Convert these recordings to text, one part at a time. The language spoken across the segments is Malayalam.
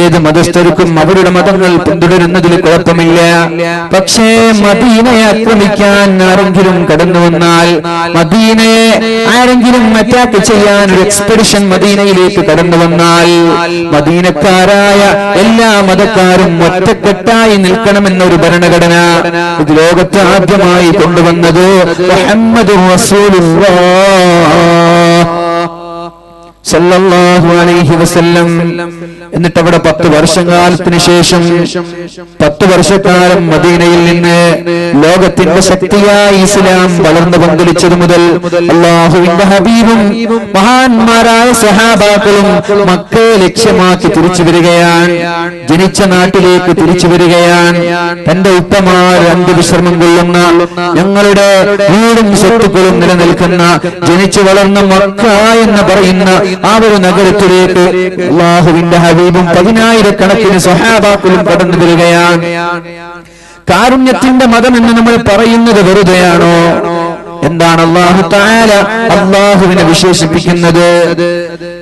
ഏത് മതസ്ഥർക്കും അവരുടെ മതങ്ങൾ പിന്തുടരുന്നതിൽ കുഴപ്പമില്ല. പക്ഷേ മദീനയെ ആക്രമിക്കാൻ ആരെങ്കിലും കടന്നു വന്നാൽ മദീനയെ ആരെങ്കിലും അറ്റാക്ക് ചെയ്യാൻ ഒരു എക്സ്പെഡിഷൻ മദീനയിലേക്ക് കടന്നു വന്നാൽ മദീനക്കാരായ എല്ലാ മതക്കാരും ഒറ്റക്കെട്ടായി നിൽക്കണമെന്നൊരു ഭരണഘടന ഇത് ലോകത്ത് ആദ്യമായി കൊണ്ടുവന്നത് മുഹമ്മദ് സല്ലല്ലാഹു അലൈഹി വസല്ലം. എന്നിട്ട് അവിടെ പത്ത് വർഷകാലത്തിന് ശേഷം പത്ത് വർഷക്കാലം മദീനയിൽ നിന്ന് ലോകത്തിന്റെ ശക്തിയായി ഇസ്ലാം വളർന്നു പന്തലിച്ചത് മുതൽ അള്ളാഹുവിന്റെ ഹബീബും മഹാന്മാരായ സഹാബാക്കളും മക്കളെ ലക്ഷ്യമാക്കി തിരിച്ചു വരികയാണ് ജനിച്ച നാട്ടിലേക്ക് തിരിച്ചു വരികയാണ്. തന്റെ ഉപ്പമാർ അന്ത്യവിശ്രമം കൊള്ളുന്ന ഞങ്ങളുടെ വീടും സ്വത്തുക്കളും നിലനിൽക്കുന്ന ജനിച്ചു വളർന്ന മക്ക എന്ന് പറയുന്ന ആ ഒരു നഗരത്തിലേക്ക് അള്ളാഹുവിന്റെ ഹബീബും പതിനായിരക്കണക്കിന് സഹാബാക്കളും കടന്നു വരികയാണ്. കാരുണ്യത്തിന്റെ മതം എന്ന് നമ്മൾ പറയുന്നത് വെറുതെയാണോ? എന്താണ് അള്ളാഹു താല അള്ളാഹുവിനെ വിശേഷിപ്പിക്കുന്നത്?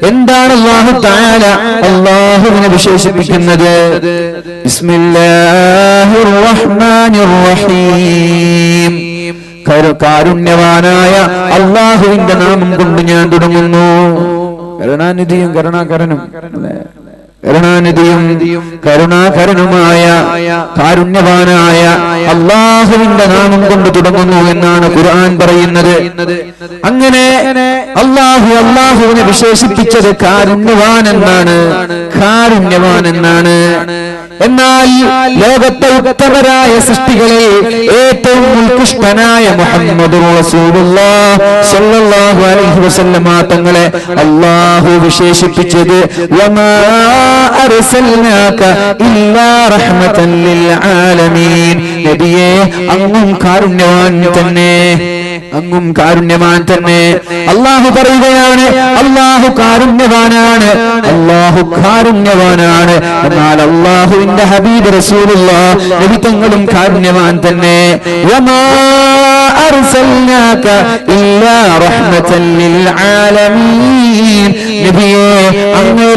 എന്താണ് അള്ളാഹു താല അള്ളാഹുവിനെ വിശേഷിപ്പിക്കുന്നത്? കാരുണ്യവാനായ അള്ളാഹുവിന്റെ നാമം കൊണ്ട് ഞാൻ തുടങ്ങുന്നു. കരുണാനിധിയും കരുണാകരനും. അല്ലേ? കരുണാനിധിയും കരുണാകരനുമായ കാരുണ്യവാനായ അള്ളാഹുവിന്റെ നാമം കൊണ്ട് തുടങ്ങുന്നു എന്നാണ് ഖുർആൻ പറയുന്നത്. അങ്ങനെ അള്ളാഹു അള്ളാഹുവിനെ വിശേഷിപ്പിച്ചത് കാരുണ്യവാൻ എന്നാണ് കാരുണ്യവാൻ എന്നാണ്. എന്നാൽ ലോകത്തെ ഉത്തമരായ സൃഷ്ടികളെ ഏറ്റവും ഉത്കൃഷ്ടനായ മുഹമ്മദ് തങ്ങളെ അള്ളാഹു വിശേഷിപ്പിച്ചത് നബിയേ അങ്ങും കാരുണ്യവാൻ തന്നെ. അങ്ങും കാരുണ്യവാൻ തന്നെ. അള്ളാഹു പറയുകയാണ് അള്ളാഹു കാരുണ്യവാനാണ് അള്ളാഹു കാരുണ്യവാനാണ്. എന്നാൽ അള്ളാഹുവിന്റെ ഹബീബ് റസൂലുള്ള നബി തങ്ങളും കാരുണ്യവാൻ തന്നെ. അങ്ങ്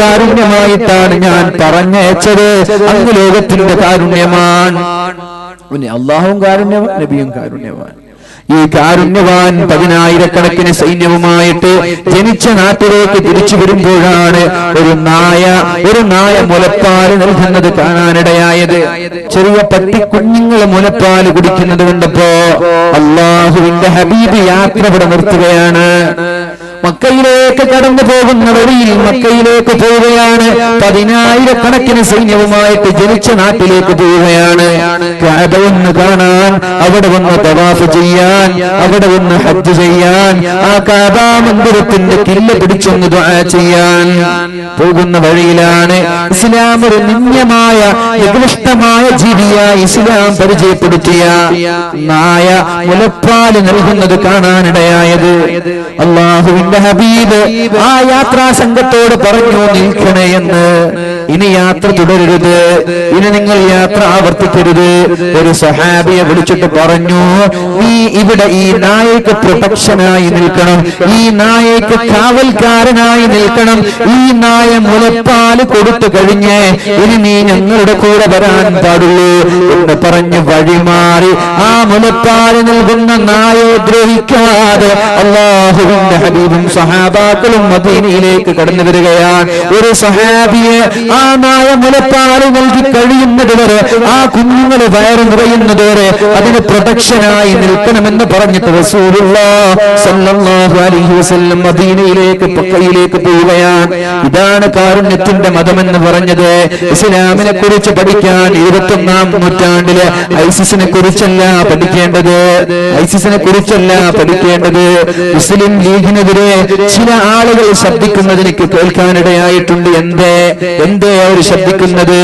കാരുണ്യമായിട്ടാണ് ഞാൻ പറഞ്ഞയച്ചത്. അങ്ങ് ലോകത്തിന്റെ കാരുണ്യമാണ്. പിന്നെ അള്ളാഹുവും കാരുണ്യവാൻ നബിയും കാരുണ്യവാൻ. ഈ കാരുണ്യവാൻ പതിനായിരക്കണക്കിന് സൈന്യവുമായിട്ട് ജനിച്ച നാട്ടിലേക്ക് തിരിച്ചു വരുമ്പോഴാണ് ഒരു നായ ഒരു നായ മുലപ്പാൽ നൽകുന്നത് കാണാനിടയായത്. ചെറിയ പട്ടി കുഞ്ഞുങ്ങൾ മുലപ്പാൽ കുടിക്കുന്നത് കണ്ടപ്പോ അള്ളാഹുവിന്റെ ഹബീബ് യാത്ര ഇവിടെ നിർത്തുകയാണ്. മക്കയിലേക്ക് കടന്നു പോകുന്ന വഴിയിൽ മക്കയിലേക്ക് പോവുകയാണ്. പതിനായിരക്കണക്കിന് സൈന്യവുമായിട്ട് ജനിച്ച നാട്ടിലേക്ക് പോവുകയാണ്. കാബ ഒന്ന് കാണാൻ അവിടെ വന്ന് തവാഫ് ചെയ്യാൻ അവിടെ വന്ന് ഹജ്ജ് ചെയ്യാൻ ആ കാബ മന്ദിരത്തിന്റെ കില്ല പിടിച്ചൊന്ന് ചെയ്യാൻ പോകുന്ന വഴിയിലാണ്. ഇസ്ലാം ഒരു നിന്യമായ നികൃഷ്ടമായ ജീവിയായി ഇസ്ലാം പരിചയപ്പെടുത്തിയ നായ മുലപ്പാൽ നൽകുന്നത് കാണാനിടയായത്. അള്ളാഹുവിന്റെ ഹബീബ് ആ യാത്രാ സംഘത്തോട് പറഞ്ഞു നിൽക്കണേ എന്ന്. ഇനി യാത്ര തുടരരുത്. ഇനി നിങ്ങൾ യാത്ര ആവർത്തിക്കരുത്. ഒരു സഹാബിയെ വിളിച്ചിട്ട് പറഞ്ഞു നീ ഇവിടെ ഈ നായക്ക് പ്രൊട്ടക്ഷനായി നിൽക്കണം. ഈ നായക്ക് കാവൽക്കാരനായി നിൽക്കണം. ഈ നായ മുലപ്പാൽ കൊടുത്തു കഴിഞ്ഞ് ഇനി നീ ഞങ്ങളുടെ കൂടെ വരാൻ പാടുള്ളൂ എന്ന് പറഞ്ഞ് വഴിമാറി ആ മുലപ്പാൽ നൽകുന്ന നായോ ദ്രോഹിക്കാതെ അള്ളാഹുവിന്റെ ഹബീബും സഹാബാക്കളും മദീനയിലേക്ക് കടന്നു വരികയാണ്. ഒരു സഹാബിയെ ആ നായ മുലപ്പാൽ നൽകി കഴിയുന്നത് വരെ ആ കുഞ്ഞുങ്ങൾ വയറ് നിറയുന്നത് വരെ അതിന് പ്രൊട്ടക്ഷനായി നിൽക്കണമെന്ന് പറഞ്ഞിട്ട് മദീനയിലേക്ക് പക്കയിലേക്ക് പോവുകയാണ്. ഇതാണ് കാരുണ്യത്തിന്റെ മതമെന്ന് പറഞ്ഞത്. ഇസ്ലാമിനെ കുറിച്ച് പഠിക്കാൻ ഇരുപത്തൊന്നാം നൂറ്റാണ്ടിൽ ഐസിസിനെ കുറിച്ചല്ല പഠിക്കേണ്ടത്. ഐസിസിനെ കുറിച്ചല്ല പഠിക്കേണ്ടത്. മുസ്ലിം ലീഗിനെതിരെ ചില ആളുകൾ ശബ്ദിക്കുന്നത് എനിക്ക് കേൾക്കാനിടയായിട്ടുണ്ട്. എന്തേ? എന്തേ അവർ ശബ്ദിക്കുന്നത്?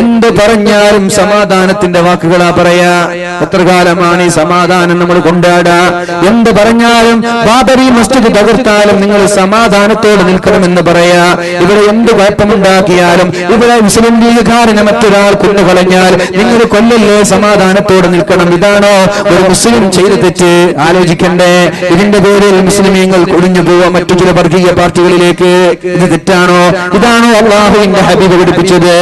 എന്ത് പറഞ്ഞാലും സമാധാനത്തിന്റെ വാക്കുകളാ പറയാ. എത്ര കാലമാണ് ഈ സമാധാനം നമ്മൾ കൊണ്ടാടാ? എന്ത് പറഞ്ഞാലും ബാബരി മസ്ജിദ് തകർത്താലും നിങ്ങൾ സമാധാനത്തോടെ നിൽക്കണമെന്ന് പറയാ. ഇവിടെ എന്ത് കുഴപ്പമുണ്ടാക്കിയാലും ഇവിടെ മുസ്ലിം ലീഗുകാരനെ മറ്റൊരാൾ കൊന്നുകളഞ്ഞാൽ നിങ്ങൾ കൊല്ലല്ലേ സമാധാനത്തോടെ നിൽക്കണം? ഇതാണോ ഒരു മുസ്ലിം ചെയ്ത് തെറ്റ്? ആലോചിക്കണ്ടേ. ഇതിന്റെ പേരിൽ മുസ്ലിമീങ്ങൾ ഒഴിഞ്ഞു പോവാ മറ്റു ചില വർഗീയ പാർട്ടികളിലേക്ക്. ഇത് തെറ്റാണോ? ഇതാണോ അള്ളാഹുവിന്റെ ഹബീബ് ഹബീബ് പഠിപ്പിച്ചത്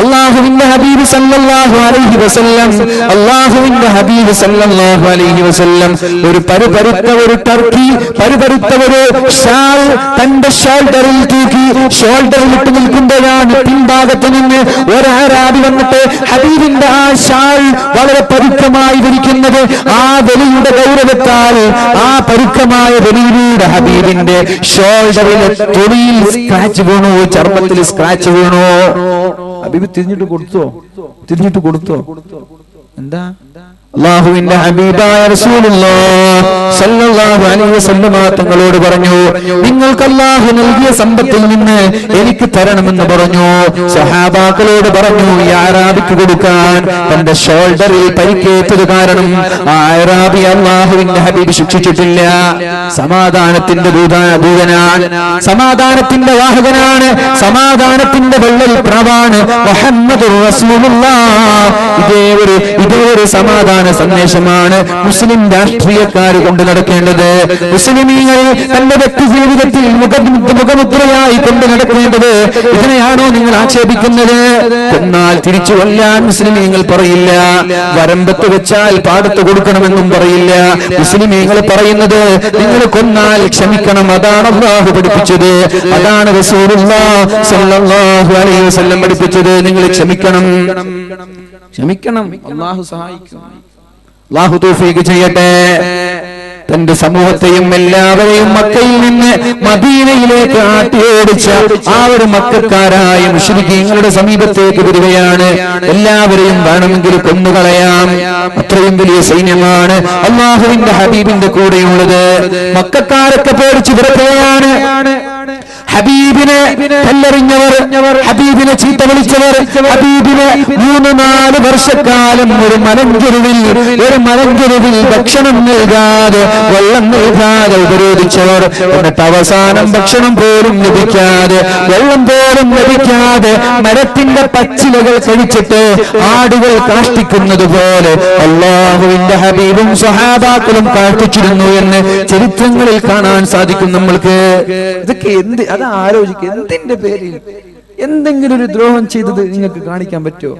അള്ളാഹുവിന്റെ ഹബീബ് സല്ലല്ലാഹു അലൈഹി വസല്ലം അള്ളാഹുവിന്റെ ഹബീബ് സല്ലല്ലാഹു അലൈഹി വസല്ലം ഒരു പരുപരുത്ത ഒരു ടർക്കി പരുപരുത്ത ഒരു ഷാൾ തന്റെ ഷോൾഡറിൽ തൂക്കി ഷോൾഡറിൽ ഇട്ട് നിൽക്കുമ്പോഴാണ് പിൻഭാഗത്ത് നിന്ന് ഒരാരാടി വന്നിട്ട് ഹബീബിന്റെ ആ ഷാൾ വളരെ പരുക്കമായി ധരിക്കുന്നത് ആ ബലിയുടെ ഗൗരവത്താൽ ആ പരുക്കമായ ബലിയിലൂടെ ഹബീബിന്റെ ഷോൾഡറിൽ തൊലിയിൽ സ്ക്രാച്ച് വീണു? ചർമ്മത്തിൽ സ്ക്രാച്ച് വീണു? ഹബീബ് തിരിഞ്ഞിട്ട് കൊടുത്തോ? തിരിഞ്ഞിട്ട് കൊടുത്തോ? എന്താ? അള്ളാഹുവിന്റെ ഹബീബായ തങ്ങളോട് പറഞ്ഞു നിങ്ങൾക്ക് അള്ളാഹു നൽകിയ സമ്പത്തിൽ നിന്ന് എനിക്ക് തരണമെന്ന് പറഞ്ഞു. സഹാബാക്കളോട് പറഞ്ഞു ഈ ആരാബിക്ക് കൊടുക്കാൻ തന്റെ ഷോൾഡറിൽ പരിക്കേറ്റത് കാരണം ആരാബി അള്ളാഹുവിന്റെ ഹബീബ് ശിക്ഷിച്ചിട്ടില്ല. സമാധാനത്തിന്റെ ദൂത- ദൂതനാണ്. സമാധാനത്തിന്റെ വാഹകനാണ്. സമാധാനത്തിന്റെ വെള്ളൽ പ്രാവാണ് മുഹമ്മദ് ഇതേ ഒരു ഇതേ ഒരു സമാധാന സന്ദേശമാണ് മുസ്ലിം രാഷ്ട്രീയക്കാർ കൊണ്ട് നടക്കേണ്ടത്. മുസ്ലിമീങ്ങൾ തന്റെ വ്യക്തി ജീവിതത്തിൽ മുഖമുദ്രയായി കൊണ്ട് നടക്കേണ്ടത് ഇതിനെയാണോ നിങ്ങൾ ആക്ഷേപിക്കുന്നത്? എന്നാൽ തിരിച്ചു കൊല്ലാൻ മുസ്ലിമീങ്ങൾ പറയില്ല. വരമ്പത്ത് വെച്ചാൽ പാടത്ത് കൊടുക്കണമെന്നും പറയില്ല. മുസ്ലിമീങ്ങൾ പറയുന്നത് നിങ്ങൾ കൊന്നാൽ ക്ഷമിക്കണം. അതാണ് അള്ളാഹു പഠിപ്പിച്ചത്. അതാണ് പഠിപ്പിച്ചത്. നിങ്ങൾ ക്ഷമിക്കണം. ക്ഷമിക്കണം. അള്ളാഹു സഹായിക്കും. അള്ളാഹു തൗഫീഖ് ചെയ്യട്ടെ. തന്റെ സമൂഹത്തെയും എല്ലാവരെയും മക്കയിൽ നിന്ന് മദീനയിലേക്ക് ആട്ടിയോടിച്ച ആ ഒരു മക്കാരായ മുഷരിക്കീങ്ങളുടെ സമീപത്തേക്ക് വരികയാണ്. എല്ലാവരെയും വേണമെങ്കിൽ കൊന്നുകളയാം. അത്രയും വലിയ സൈന്യമാണ് അള്ളാഹുവിന്റെ ഹബീബിന്റെ കൂടെയുള്ളത്. മക്കാരൊക്കെ പേടിച്ചു വിറക്കുകയാണ് ഹബീബിനെ കല്ലെറിഞ്ഞവർ ഹബീബിനെ ചീത്ത വിളിച്ചവർ ഹബീബിനെ മൂന്ന് നാല് വർഷക്കാലം ഒരു മലഞ്ചെരുവിൽ ഒരു മലഞ്ചെരുവിൽ ഭക്ഷണം നൽകാതെ വെള്ളം നൽകാതെ ഉപരോധിച്ചവർ എന്നിട്ട് അവസാനം ഭക്ഷണം പോലും ലഭിക്കാതെ വെള്ളം പോലും ലഭിക്കാതെ മരത്തിന്റെ പച്ചിലകൾ കഴിച്ചിട്ട് ആടുകൾ കാഷ്ടിക്കുന്നത് പോലെ അള്ളാഹുവിന്റെ ഹബീബും സഹാബാക്കളും കാഷ്ടിച്ചിരുന്നു എന്ന് ചരിത്രങ്ങളിൽ കാണാൻ സാധിക്കും നമ്മൾക്ക്. ഇതൊക്കെ എന്ത് അത് ആലോചിക്കുക എന്തിന്റെ പേരിൽ? എന്തെങ്കിലും ഒരു ദ്രോഹം ചെയ്തത് നിങ്ങൾക്ക് കാണിക്കാൻ പറ്റുമോ?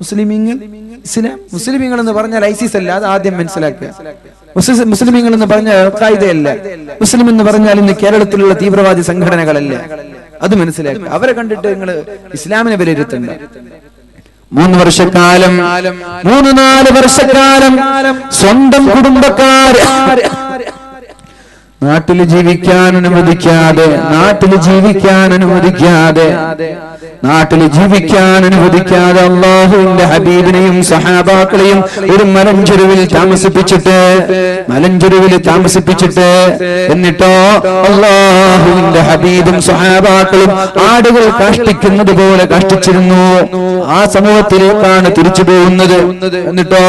മുസ്ലിമീങ്ങൾ ഇസ്ലാം മുസ്ലിമീങ്ങൾ എന്ന് പറഞ്ഞാൽ ഐസിസ് അല്ല അത് ആദ്യം മനസ്സിലാക്കുക. മുസ്ലിമിങ്ങൾ എന്ന് പറഞ്ഞാൽ അല്ല മുസ്ലിം എന്ന് പറഞ്ഞാൽ ഇന്ന് കേരളത്തിലുള്ള തീവ്രവാദി സംഘടനകളല്ല. അത് മനസ്സിലാക്കുക. അവരെ കണ്ടിട്ട് നിങ്ങൾ ഇസ്ലാമിനെ വിലയിരുത്തണ്ട. മൂന്ന് വർഷക്കാലം മൂന്ന് നാല് വർഷക്കാലം സ്വന്തം കുടുംബക്കാർ നാട്ടിൽ ജീവിക്കാൻ അനുവദിക്കാതെ നാട്ടിൽ ജീവിക്കാൻ അനുവദിക്കാതെ നാട്ടിൽ ജീവിക്കാൻ അനുവദിക്കാതെ അള്ളാഹുവിന്റെ ഹബീബിനെയും സഹാബാക്കളെയും ഒരു മലഞ്ചെരുവിൽ താമസിപ്പിച്ചിട്ട് മലഞ്ചെരുവിൽ താമസിപ്പിച്ചിട്ട് എന്നിട്ടോ അള്ളാഹുവിന്റെ ഹബീബും സഹാബാക്കളും ആടുകൾ കഷ്ടിക്കുന്നത് പോലെ കഷ്ടിച്ചിരുന്നു. ആ സമൂഹത്തിലേക്കാണ് തിരിച്ചു പോകുന്നത്. എന്നിട്ടോ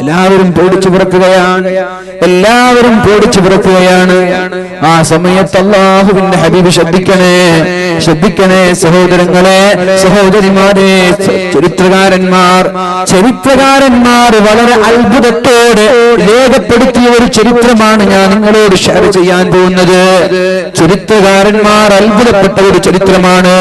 എല്ലാവരും പേടിച്ചു പിറക്കുകയാണ്. എല്ലാവരും പേടിച്ചു പിറക്കുകയാണ്. ആ സമയത്ത് അള്ളാഹുവിന്റെ ഹബീബ് ശ്രദ്ധിക്കണേ ശ്രദ്ധിക്കണേ സഹോദരങ്ങളെ സഹോദരിമാരെ ചരിത്രകാരന്മാർ ചരിത്രകാരന്മാർ വളരെ അത്ഭുതത്തോടെ രേഖപ്പെടുത്തിയ ഒരു ചരിത്രമാണ് ഞാൻ നിങ്ങളോട് ഷെയർ ചെയ്യാൻ പോകുന്നത്. ചരിത്രകാരന്മാർ അത്ഭുതപ്പെട്ട ഒരു ചരിത്രമാണ്.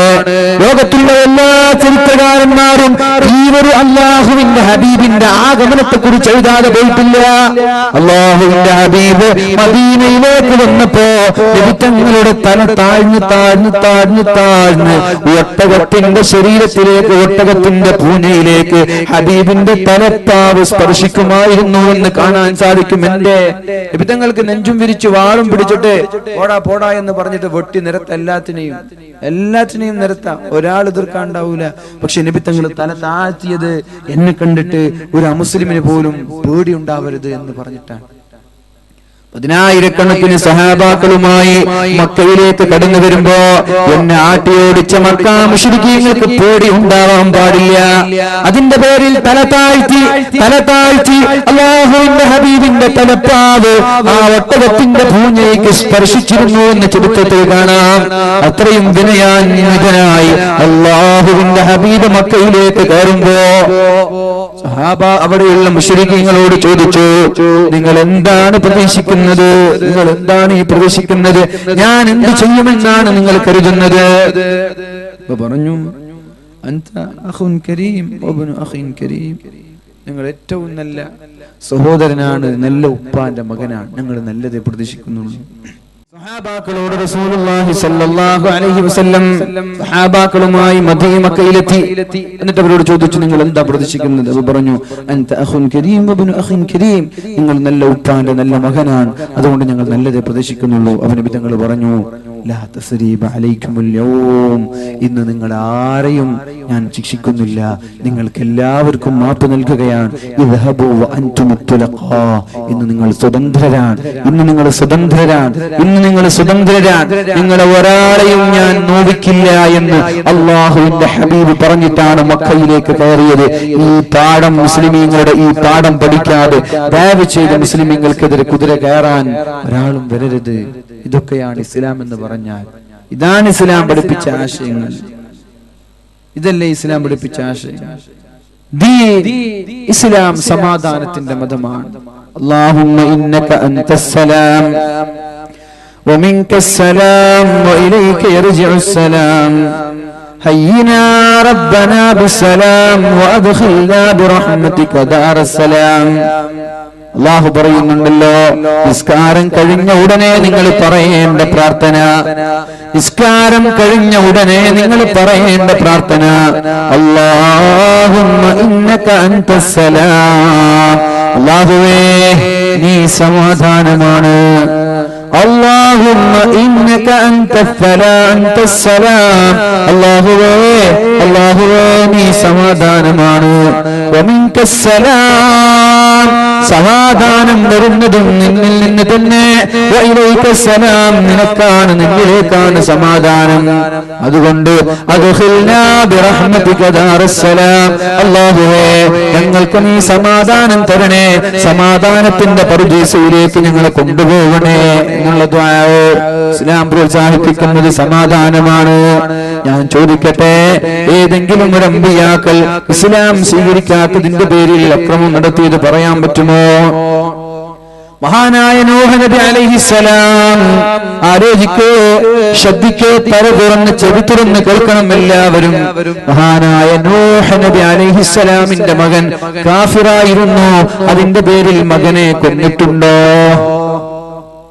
ലോകത്തുള്ള എല്ലാ ചരിത്രകാരന്മാരും ഈ ഒരു അള്ളാഹുവിന്റെ ഹബീബിന്റെ ആഗമനത്തെ കുറിച്ച് എഴുതാതെ പോയിട്ടില്ല. അള്ളാഹുവിന്റെ ഹബീബ് മദീനയിലേക്ക് വന്നപ്പോ ലഭിത്തങ്ങളുടെ തല താഴ്ന്നു താഴ്ന്നു താഴ്ന്നു താഴ്ന്ന് ഒട്ടകത്തിന്റെ ശരീരത്തിലേക്ക് ഒട്ടകത്തിന്റെ പൂനയിലേക്ക് ഹബീബിന്റെ തലത്താവ് സ്പർശിക്കുമായിരുന്നു എന്ന് കാണാൻ സാധിക്കും എന്റെ ലഭിതങ്ങൾക്ക് നെഞ്ചും വിരിച്ചു വാളും പിടിച്ചിട്ട് പോടാ പോടാ എന്ന് പറഞ്ഞിട്ട് വെട്ടി നിരത്ത എല്ലാത്തിനെയും. എല്ലാത്തിനെയും നിരത്താം. ഒരാൾ എതിർക്കാണ്ടാവൂല. പക്ഷെ നബിത്തങ്ങൾ തല താഴ്ത്തിയത് എന്നെ കണ്ടിട്ട് ഒരു അമുസ്ലിമിന് പോലും പേടി ഉണ്ടാവരുത് എന്ന് പറഞ്ഞിട്ടാണ്. പതിനായിരക്കണക്കിന് സഹാബാക്കളുമായി മക്കയിലേക്ക് കടന്നു വരുമ്പോ എന്നെ ആട്ടിയോടിച്ച മക്ക മുഷരിക്കീങ്ങൾക്ക് പേടി ഉണ്ടാവാൻ പാടില്ല. അതിന്റെ പേരിൽ തല താഴ്ത്തി തല താഴ്ത്തി അള്ളാഹുവിന്റെ ഹബീബിന്റെ തലപ്പാവ് ആ ഒട്ടകത്തിന്റെ പൂഞ്ഞയ്ക്ക് സ്പർശിച്ചിരുന്നു എന്ന ചരിത്രത്തിൽ കാണാം. അത്രയും വിനയാന്വിതനായി അള്ളാഹുവിന്റെ ഹബീബ് മക്കയിലേക്ക് കയറുമ്പോ സഹാബ അവിടെയുള്ള മുഷരിക്കങ്ങളോട് ചോദിച്ചു നിങ്ങൾ എന്താണ് പ്രതീക്ഷിക്കുന്നത്? നിങ്ങൾ എന്താണ് ഈ പ്രവേശിക്കുന്നത്? ഞാൻ എന്ത് ചെയ്യുമെന്നാണ് നിങ്ങൾ കരുതുന്നത്? പറഞ്ഞു നിങ്ങൾ ഏറ്റവും നല്ല സഹോദരനാണ് നല്ല ഉപ്പാന്റെ മകനാണ്. ഞങ്ങൾ നല്ലതേ പ്രതീക്ഷിക്കുന്നുള്ളൂ. സഹാബാക്കളോട് റസൂലുള്ളാഹി സ്വല്ലല്ലാഹു അലൈഹി വസല്ലം എന്നിട്ട് അവരോട് ചോദിച്ചു നിങ്ങൾ എന്താ പ്രതീക്ഷിക്കുന്നത്? അവർ പറഞ്ഞു അൻത കരീം അഖിൻ കരീം. നിങ്ങൾ നല്ല ഉപ്പാന്റെ നല്ല മകനാണ്. അതുകൊണ്ട് ഞങ്ങൾ നല്ലതേ പ്രതീക്ഷിക്കുന്നുള്ളൂ. അവൻ വിധങ്ങൾ പറഞ്ഞു ഇന്ന് നിങ്ങൾ ആരെയും ഞാൻ ശിക്ഷിക്കുന്നില്ല. നിങ്ങൾക്ക് എല്ലാവർക്കും മാപ്പ് നൽകുകയാണ്. ഇന്ന് നിങ്ങൾ സ്വതന്ത്രരാണ്. ഇന്ന് നിങ്ങൾ സ്വതന്ത്രരാണ്. ഇന്ന് നിങ്ങൾ സ്വതന്ത്രരാണ്. നിങ്ങളെ ഒരാളെയും ഞാൻ നോവിക്കില്ല എന്ന് അള്ളാഹുവിന്റെ ഹബീബ് പറഞ്ഞിട്ടാണ് മക്കയിലേക്ക് കയറിയത്. ഈ പാഠം മുസ്ലിമീങ്ങളുടെ ഈ പാഠം പഠിക്കാതെ ദയവ് ചെയ്ത് മുസ്ലിമീങ്ങൾക്കെതിരെ കുതിര കയറാൻ ഒരാളും വരരുത്. ഇതൊക്കെയാണ് ഇസ്ലാം എന്ന് പറഞ്ഞാൽ ഇതാണ് ഇസ്ലാം പഠിപ്പിച്ച ആശയങ്ങൾ ഇതല്ലേ ഇസ്ലാം പഠിപ്പിച്ച ആശയം ദീൻ ഇസ്ലാം സമാധാനത്തിന്റെ മതമാണ് അല്ലാഹുമ്മ ഇന്നക അൻതസ്സലാം ومنك السلام وإليك يرجع السلام هينا ربنا بالسلام وأدخلنا برحمتك دار السلام അള്ളാഹു പറയുന്നുണ്ടല്ലോ നിസ്കാരം കഴിഞ്ഞ ഉടനെ നിങ്ങൾ പറയേണ്ട പ്രാർത്ഥന. നിസ്കാരം കഴിഞ്ഞ ഉടനെ നിങ്ങൾ പറയേണ്ട പ്രാർത്ഥന. അള്ളാഹു അള്ളാഹുവേ നീ സമാധാനമാണ്. اللهم إنك أنت السلام أنت السلام الله الله നീ സമാധാനമാണ് ومنك السلام സമാധാനം വരുന്നതും നിന്നിൽ നിന്ന് തന്നെ വഇലൈക സലാം നിനക്കാണ് നിന്നിലേക്കാണ് സമാധാനം അതുകൊണ്ട് അദ്ഖിൽനാ ബിറഹ്മതിക ദാറസ്സലാം അല്ലാഹുവേ ഞങ്ങൾക്ക് നീ സമാധാനം തരണേ സമാധാനത്തിന്റെ പറുദീസയിലേക്ക് ഞങ്ങളെ കൊണ്ടുപോകണേ എന്നുള്ള ഇസ്ലാം പ്രോത്സാഹിപ്പിക്കുന്നത് സമാധാനമാണ്. ഞാൻ ചോദിക്കട്ടെ ഏതെങ്കിലും ഒരു അമ്പിയാക്കൾ ഇസ്ലാം സ്വീകരിക്കാത്തതിന്റെ പേരിൽ അക്രമം നടത്തിയത് പറയാൻ പറ്റുമോ? മഹാനായ നൂഹ നബി അലൈഹിസ്സലാം ആലോചിക്കോ ശ്രദ്ധിക്കോ തല തുറന്ന് ചെവി തുറന്ന് കേൾക്കണം എല്ലാവരും. മഹാനായ നൂഹ നബി അലൈഹിസ്സലാമിന്റെ മകൻ കാഫിറായിരുന്നു. അതിന്റെ പേരിൽ മകനെ കൊന്നിട്ടുണ്ടോ?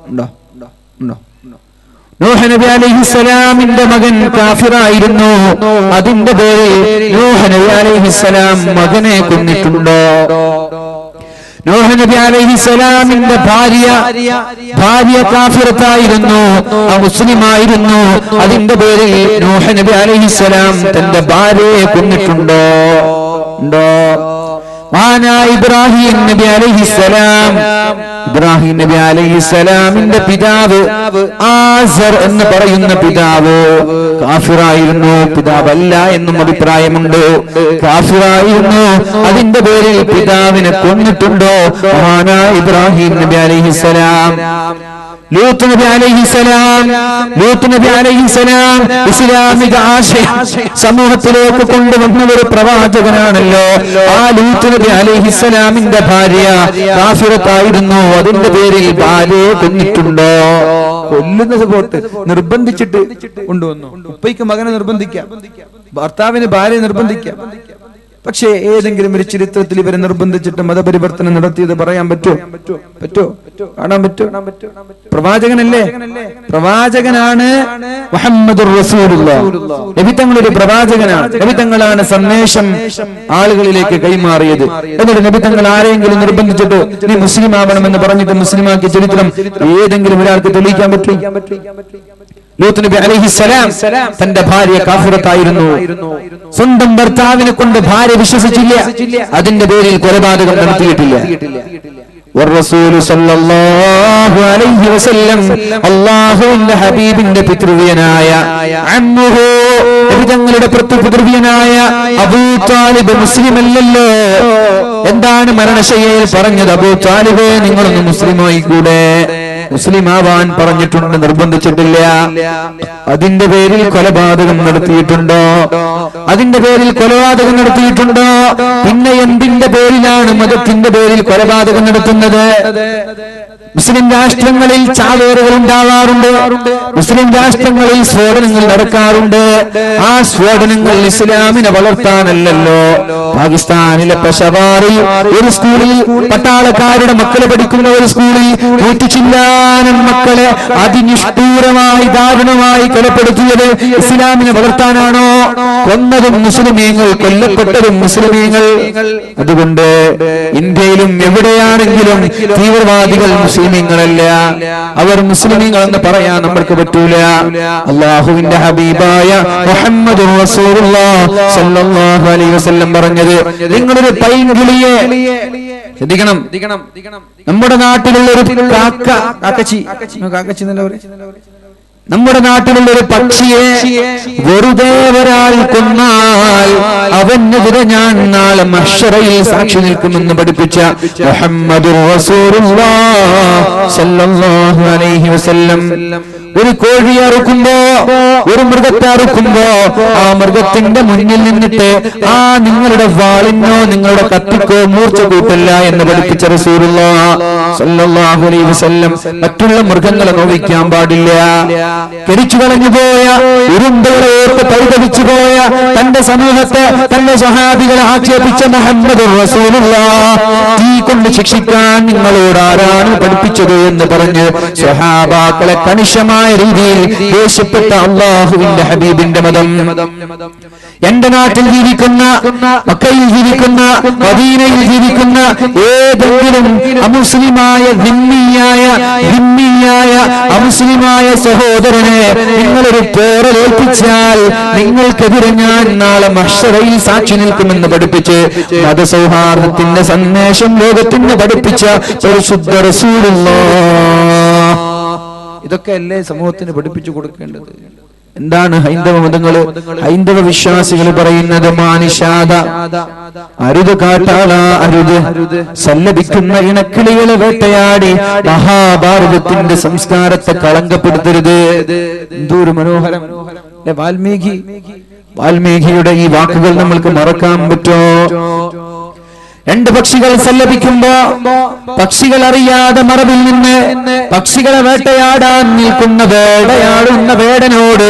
ഉണ്ടോ? നൂഹ നബി അലൈഹിസ്സലാമിന്റെ മകൻ കാഫിറായിരുന്നു. അതിന്റെ പേരിൽ നൂഹ നബി അലൈഹിസ്സലാം മകനെ കൊന്നിട്ടുണ്ടോ? നോഹ നബി അലൈഹിസ്സലാമിന്റെ ഭാര്യ ഭാര്യ കാഫിറത്തായിരുന്നു. ആ മുസ്ലിമായിരുന്നു. അതിന്റെ പേരിൽ നോഹ നബി അലൈഹിസ്സലാം തന്റെ ഭാര്യയെ കൊന്നിട്ടുണ്ടോ? ഉണ്ടോ? മഹാനായ ഇബ്രാഹിം നബി അലൈഹിസ്സലാം ഇബ്രാഹിം നബി അലൈഹി സ്വലാമിന്റെ പിതാവ് ആസർ എന്ന് പറയുന്ന പിതാവ്. കാഫിറായിരുന്നു. പിതാവല്ല എന്നും അഭിപ്രായമുണ്ട്. കാഫിറായിരുന്നു. അതിന്റെ പേരിൽ പിതാവിനെ കൊന്നിട്ടുണ്ടോ? മഹാനായ ഇബ്രാഹിം നബി അലൈഹിസ്സലാം ലൂത്ത് നബി അലൈഹിസലാം ലൂത്ത് നബി അലൈഹിസലാം ഇസ്ലാമിക ആശയം സമൂഹത്തിലേക്ക് കൊണ്ടുവന്ന ഒരു പ്രവാചകനാണല്ലോ. ആ ലൂത്ത് നബി അലൈഹിസലാമിന്റെ ഭാര്യ കാഫിറത്തായിരുന്നു. അതിന്റെ പേരിൽ ഭാര്യയെ കൊന്നിട്ടുണ്ടോ? കൊല്ലുന്ന സപ്പോർട്ട് നിർബന്ധിച്ചിട്ട് കൊണ്ടുവന്നു. ഉപ്പയ്ക്ക് മകനെ നിർബന്ധിക്കാം. ഭർത്താവിന് ഭാര്യയെ നിർബന്ധിക്കാം. പക്ഷേ ഏതെങ്കിലും ഒരു ചരിത്രത്തിൽ ഇവരെ നിർബന്ധിച്ചിട്ട് മതപരിവർത്തനം നടത്തിയത് പറയാൻ പറ്റുമോ പറ്റോ? കാണാൻ പറ്റുമോ പ്രവാചകനല്ലേ? പ്രവാചകനാണ് മുഹമ്മദ് നബിത്തങ്ങളൊരു പ്രവാചകനാണ്. നബിത്തങ്ങളാണ് സന്ദേശം ആളുകളിലേക്ക് കൈമാറിയത്. എന്നിട്ട് നബിത്തങ്ങൾ ആരെങ്കിലും നിർബന്ധിച്ചിട്ട് നീ മുസ്ലിം ആവണമെന്ന് പറഞ്ഞിട്ട് മുസ്ലിമാക്കിയ ചരിത്രം ഏതെങ്കിലും ഒരാൾക്ക് തെളിയിക്കാൻ പറ്റും? ലൂത്ത് നബി അലൈഹിസ്സലാം തന്റെ ഭാര്യ കാഫിറത്തായിരുന്നു സ്വന്തം ഭർത്താവിനെ കൊണ്ട് ഭാര്യ വിശ്വസിച്ചില്ല അതിന്റെ പേരിൽ കൊലപാതകം നടത്തിയിട്ടില്ല والرسول صلى الله عليه وسلم അള്ളാഹുവിന്റെ ഹബീബിന്റെ പിതൃവ്യനായ അമ്മുഹു തങ്ങളുടെ പിതൃവ്യനായ അബൂ താലിബ് മുസ്ലിം അല്ലല്ലോ എന്താണ് മരണശയ്യയിൽ പറഞ്ഞത് അബൂ താലിബേ നിങ്ങളൊന്ന് മുസ്ലിമായി കൂടെ മുസ്ലിം ആവാൻ പറഞ്ഞിട്ടുണ്ട് നിർബന്ധിച്ചിട്ടില്ല. അതിന്റെ പേരിൽ കൊലപാതകം നടത്തിയിട്ടുണ്ടോ? അതിന്റെ പേരിൽ കൊലപാതകം നടത്തിയിട്ടുണ്ടോ? പിന്നെ എന്തിന്റെ പേരിലാണ് മതത്തിന്റെ പേരിൽ കൊലപാതകം നടത്തുന്നത്? മുസ്ലിം രാഷ്ട്രങ്ങളിൽ ചാവേറുകൾ ഉണ്ടാവാറുണ്ട്. മുസ്ലിം രാഷ്ട്രങ്ങളിൽ സ്ഫോടനങ്ങൾ നടക്കാറുണ്ട്. ആ സ്ഫോടനങ്ങൾ ഇസ്ലാമിനെ വളർത്താനല്ലല്ലോ. പാകിസ്ഥാനിലെ പെഷവാറിൽ ഒരു സ്കൂളിൽ പട്ടാളക്കാരുടെ മക്കളെ പഠിക്കുന്ന ഒരു സ്കൂളിൽ നൂറ്റി ചില്ലാനം മക്കളെ അതിനിഷ്ഠൂരമായി ദാരുണമായി കൊലപ്പെടുത്തിയത് ഇസ്ലാമിനെ വളർത്താനാണോ? കൊന്നതും മുസ്ലിമീങ്ങൾ കൊല്ലപ്പെട്ടതും മുസ്ലിമീങ്ങൾ. അതുകൊണ്ട് ഇന്ത്യയിലും എവിടെയാണെങ്കിലും തീവ്രവാദികൾ മുസ്ലിമീങ്ങളല്ല. അവർ മുസ്ലിമീങ്ങൾ എന്ന് പറയാൻ നമ്മൾക്ക് പറ്റൂല. അള്ളാഹുവിന്റെ ഹബീബായ മുഹമ്മദ് പറഞ്ഞത് നിങ്ങളൊരു പൈങ്കിളിയെ ശ്രദ്ധിക്കണം. നമ്മുടെ നാട്ടിലുള്ള ഒരു കാക്ക കാക്കച്ചി. കാക്കച്ചി എന്നല്ല നമ്മുടെ നാട്ടിലുള്ള ഒരു പക്ഷിയെ വെറുതെ ഒരാൾ കൊന്നാൽ അവനെതിരെ ഞാൻ നാളെ മഷറയിൽ സാക്ഷി നിൽക്കുമെന്ന് പഠിപ്പിച്ച മുഹമ്മദ് ഒരു കോഴി അറുക്കുമ്പോ ഒരു മൃഗത്തെ അറുക്കുമ്പോ ആ മൃഗത്തിന്റെ മുന്നിൽ നിന്നിട്ട് ആ നിങ്ങളുടെ വാളിനോ നിങ്ങളുടെ കത്തിക്കോ മൂർച്ച കൂട്ടില്ല എന്ന് പഠിപ്പിച്ച വസല്ലം മറ്റുള്ള മൃഗങ്ങളെ നോവിക്കാൻ പാടില്ല. കരിച്ചു കളഞ്ഞു പോയ ഉരുമ്പുകളെ ഓർത്ത് പരിതപിച്ചു പോയ തന്റെ സമൂഹത്തെ തന്റെ സഹാബികളെ ആക്ഷേപിച്ച മുഹമ്മദ് റസൂലുള്ള തീ കൊണ്ട് ശിക്ഷിക്കാൻ നിങ്ങളോട് ആരാണ് പഠിപ്പിച്ചത് എന്ന് പറഞ്ഞ് സഹാബാക്കളെ കണിശമായ രീതിയിൽ ദേഷ്യപ്പെട്ട അള്ളാഹുവിന്റെ ഹബീബിന്റെ മതം. എന്റെ നാട്ടിൽ ജീവിക്കുന്ന മക്കയിൽ ജീവിക്കുന്ന മദീനയിൽ ജീവിക്കുന്ന ഏതെങ്കിലും അമുസ്ലിമായ ഭിന്നിയായ ഭിന്നിയായ അമുസ്ലിമായ സഹോദരനെ നിങ്ങളൊരു പേരലേൽപ്പിച്ചാൽ നിങ്ങൾക്കെതിരെ ഞാൻ നാളെ മഷറയിൽ സാക്ഷി നിൽക്കുമെന്ന് പഠിപ്പിച്ച് മതസൗഹാർദ്ദത്തിന്റെ സന്ദേശം ലോകത്തിന് പഠിപ്പിച്ച ഒരു ശുദ്ധ റസൂലുള്ള. ഇതൊക്കെ അല്ലേ സമൂഹത്തിന് പഠിപ്പിച്ചു കൊടുക്കേണ്ടത്? എന്താണ് ഹൈന്ദവ മതങ്ങൾ? ഹൈന്ദവ വിശ്വാസികൾ പറയുന്നത് മാനിഷാദ. അരുത് കാട്ടാള അരുത്. സല്ലപിക്കുന്ന ഇണക്കിളികളെ വേട്ടയാടി. മഹാഭാരതത്തിന്റെ സംസ്കാരത്തെ കളങ്കപ്പെടുത്തരുത്. എന്തോരു മനോഹരം. വാൽമീകി? വാൽമീകിയുടെ ഈ വാക്കുകൾ നമ്മൾക്ക് മറക്കാൻ പറ്റുമോ രണ്ട് പക്ഷികൾ സല്ലപിക്കുമ്പോ പക്ഷികൾ അറിയാതെ മറവിൽ നിന്ന് പക്ഷികളെ വേട്ടയാടാൻ നിൽക്കുന്ന വേടയാടുന്ന വേടനോട്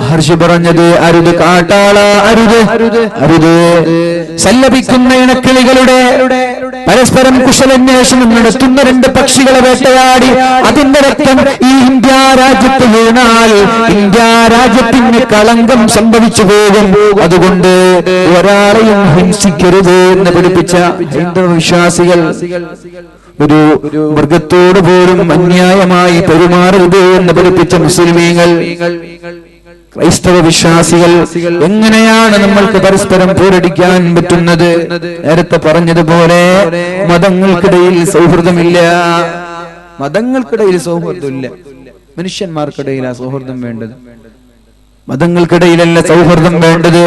മഹർഷി പറഞ്ഞത് അരുത് കാട്ടാള അരുത്. അരുത്. സല്ലപിക്കുന്ന ഇണക്കിളികളുടെ പരസ്പരം കുശലന്വേഷണം നടത്തുന്ന രണ്ട് പക്ഷികളെ വേട്ടയാടി. അതിന്റെ രക്തം ഈ ഇന്ത്യ രാജ്യത്ത് വീണാൽ ഇന്ത്യ രാജ്യത്തിന് കളങ്കം സംഭവിച്ചു പോകും. അതുകൊണ്ട് ഒരാളെയും ഹിംസിക്കരുത് എന്ന് പഠിപ്പിച്ച ഹൈന്ദവ വിശ്വാസികൾ ഒരു മൃഗത്തോട് പോലും അന്യായമായി പെരുമാറരുത് എന്ന് പഠിപ്പിച്ച മുസ്ലിമീങ്ങൾ ക്രൈസ്തവ വിശ്വാസികൾ എങ്ങനെയാണ് നമ്മൾക്ക് പരസ്പരം പോരടിക്കാൻ പറ്റുന്നത്? നേരത്തെ പറഞ്ഞതുപോലെ മതങ്ങൾക്കിടയിൽ സൗഹൃദമില്ല. മതങ്ങൾക്കിടയിൽ സൗഹൃദമില്ല. മനുഷ്യന്മാർക്കിടയിൽ ആ സൗഹൃദം വേണ്ടത്? മതങ്ങൾക്കിടയിലല്ല സൗഹൃദം വേണ്ടത്.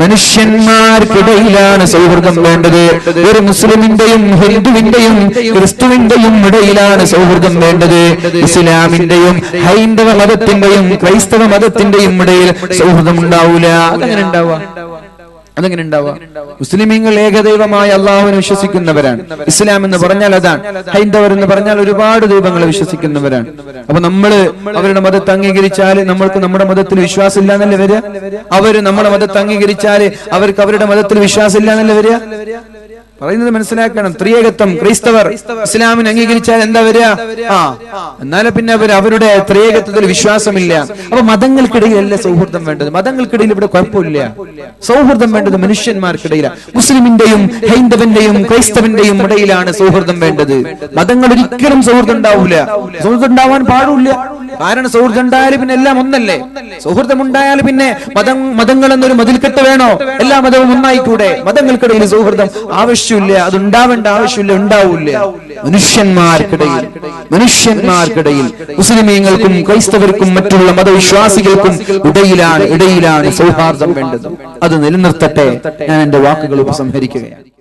മനുഷ്യന്മാർക്കിടയിലാണ് സൗഹൃദം വേണ്ടത്. ഒരു മുസ്ലിമിന്റെയും ഹിന്ദുവിന്റെയും ക്രിസ്തുവിന്റെയും ഇടയിലാണ് സൗഹൃദം വേണ്ടത്. ഇസ്ലാമിന്റെയും ഹൈന്ദവ മതത്തിന്റെയും ക്രൈസ്തവ മതത്തിന്റെയും ഇടയിൽ സൗഹൃദം ഉണ്ടാവൂല അങ്ങനെ ഉണ്ടാവുക. അതെങ്ങനെ ഉണ്ടാവുക? മുസ്ലിമീങ്ങൾ ഏകദൈവമായ അള്ളാഹുവിനെ വിശ്വസിക്കുന്നവരാണ്. ഇസ്ലാം എന്ന് പറഞ്ഞാൽ അതാണ്. ഹൈന്ദവർ എന്ന് പറഞ്ഞാൽ ഒരുപാട് ദൈവങ്ങളെ വിശ്വസിക്കുന്നവരാണ്. അപ്പൊ നമ്മൾ അവരുടെ മതത്തെ അംഗീകരിച്ചാൽ നമ്മൾക്ക് നമ്മുടെ മതത്തിൽ വിശ്വാസം ഇല്ലാന്നല്ലേ വരിക? അവർ നമ്മുടെ മതത്തെ അംഗീകരിച്ചാൽ അവർക്ക് അവരുടെ മതത്തിൽ വിശ്വാസം ഇല്ലാന്നല്ലേ വരിക? പറയുന്നത് മനസ്സിലാക്കണം. ത്രിയേകത്വം. ക്രൈസ്തവർ. ഇസ്ലാമിനെ അംഗീകരിച്ചാൽ എന്താ വരിക? ആ. എന്നാലും പിന്നെ അവർ അവരുടെ ത്രിയേകത്വത്തിൽ വിശ്വാസമില്ല. അപ്പൊ മതങ്ങൾക്കിടയിലല്ല സൗഹൃദം വേണ്ടത്. മതങ്ങൾക്കിടയിൽ ഇവിടെ കുഴപ്പമില്ല. സൗഹൃദം വേണ്ടത് മനുഷ്യന്മാർക്കിടയിലാണ് മുസ്ലിമിന്റെയും ഹൈന്ദവന്റെയും ക്രൈസ്തവന്റെയും ഇടയിലാണ് സൗഹൃദം വേണ്ടത്. മതങ്ങൾ ഒരിക്കലും സൗഹൃദം ഉണ്ടാവില്ല സൗഹൃദം ഉണ്ടാവാൻ പാടില്ല. കാരണം സൗഹൃദം ഉണ്ടായാലും പിന്നെ എല്ലാം ഒന്നല്ലേ? സൗഹൃദം ഉണ്ടായാൽ പിന്നെ മതം മതങ്ങൾ എന്നൊരു മതിൽക്കെട്ട് വേണോ? എല്ലാ മതവും ഒന്നായിക്കൂടെ? മതങ്ങൾക്കിടയിൽ സൗഹൃദം ആവശ്യമില്ല അത് ഉണ്ടാവേണ്ട ആവശ്യമില്ല ഉണ്ടാവില്ല. മനുഷ്യന്മാർക്കിടയിൽ മനുഷ്യന്മാർക്കിടയിൽ മുസ്ലിമീങ്ങൾക്കും ക്രൈസ്തവർക്കും മറ്റുള്ള മതവിശ്വാസികൾക്കും ഇടയിലാണ് ഇടയിലാണ് സൗഹാർദ്ദം വേണ്ടത്. അത് നിലനിർത്തട്ടെ. ഞാൻ എന്റെ വാക്കുകൾ ഉപസംഹരിക്കുകയാണ്.